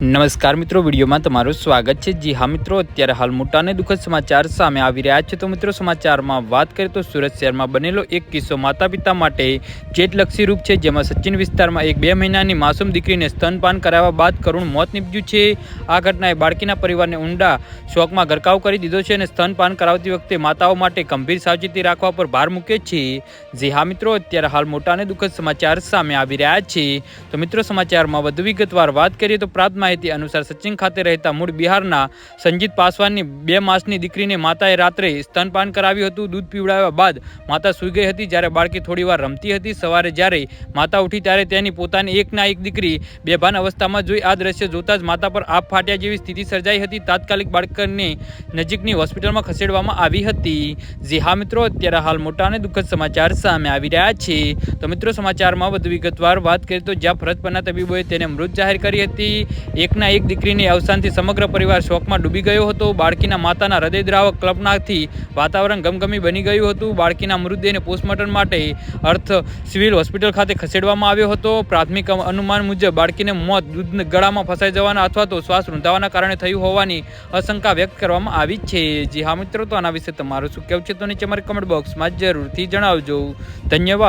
નમસ્કાર મિત્રો, વિડીયોમાં તમારું સ્વાગત છે. જી હા મિત્રો, અત્યારે હાલ મોટા અને દુઃખદ સમાચાર સામે આવી રહ્યા છે. તો મિત્રો, સમાચારમાં વાત કરીએ તો સુરત શહેરમાં બનેલો એક કિસ્સો માતા પિતા માટે જેટલક્ષી રૂપ છે, જેમાં સચિન વિસ્તારમાં એક બે મહિનાની માસૂમ દીકરીને સ્તનપાન કરાવવા બાદ કરુણ મોત નીપજ્યું છે. આ ઘટનાએ બાળકીના પરિવારને ઊંડા શોકમાં ગરકાવ કરી દીધો છે અને સ્તનપાન કરાવતી વખતે માતાઓ માટે ગંભીર સાવચેતી રાખવા પર ભાર મૂકે છે. જી હા મિત્રો, અત્યારે હાલ મોટા અને દુઃખદ સમાચાર સામે આવી રહ્યા છે. તો મિત્રો, સમાચારમાં વધુ વિગતવાર વાત કરીએ તો પ્રાપ્ત માહિતી અનુસાર સચિન ખાતે રહેતા મૂળ બિહારના સંજીત પાસવાનની બે માસની દીકરીને માતાએ રાત્રે સ્તનપાન કરાવ્યું હતું. દૂધ પીવડાવ્યા બાદ માતા સૂઈ ગઈ હતી જ્યારે બાળકી થોડીવાર રમતી હતી. સવારે જ્યારે માતા ઉઠી ત્યારે તેની પોતાની એકના એક દીકરી બેભાન અવસ્થામાં જોઈ આ દ્રશ્ય જોતા જ માતા પર આપ ફાટ્યા જેવી સ્થિતિ સર્જાઈ હતી. તાત્કાલિક બાળકને નજીકની હોસ્પિટલમાં ખસેડવામાં આવી હતી. જી હા મિત્રો, અત્યારે હાલ મોટા અને દુઃખદ સમાચાર સામે આવી રહ્યા છે. તો મિત્રો, સમાચારમાં વધુ વિગતવાર વાત કરીએ તો જ્યાં ફરજ પરના તબીબોએ તેને મૃત જાહેર કરી હતી. એકના એક દીકરીની અવસાનથી સમગ્ર પરિવાર શોકમાં ડૂબી ગયો હતો. બાળકીના માતાના હૃદયદ્રાવક કલ્પનાથી વાતાવરણ ગમગમી બની ગયું હતું. બાળકીના મૃતદેહને પોસ્ટમોર્ટમ માટે અર્થ સિવિલ હોસ્પિટલ ખાતે ખસેડવામાં આવ્યો હતો. પ્રાથમિક અનુમાન મુજબ બાળકીને મોત દૂધ ગળામાં ફસાઈ જવાના અથવા તો શ્વાસ રૂંધાવાના કારણે થયું હોવાની આશંકા વ્યક્ત કરવામાં આવી છે. જી હા મિત્રો, તો આના વિશે તમારું શું કહેવું છે? તો નીચે મારી કમેન્ટ બોક્સમાં જરૂરથી જણાવજો. ધન્યવાદ.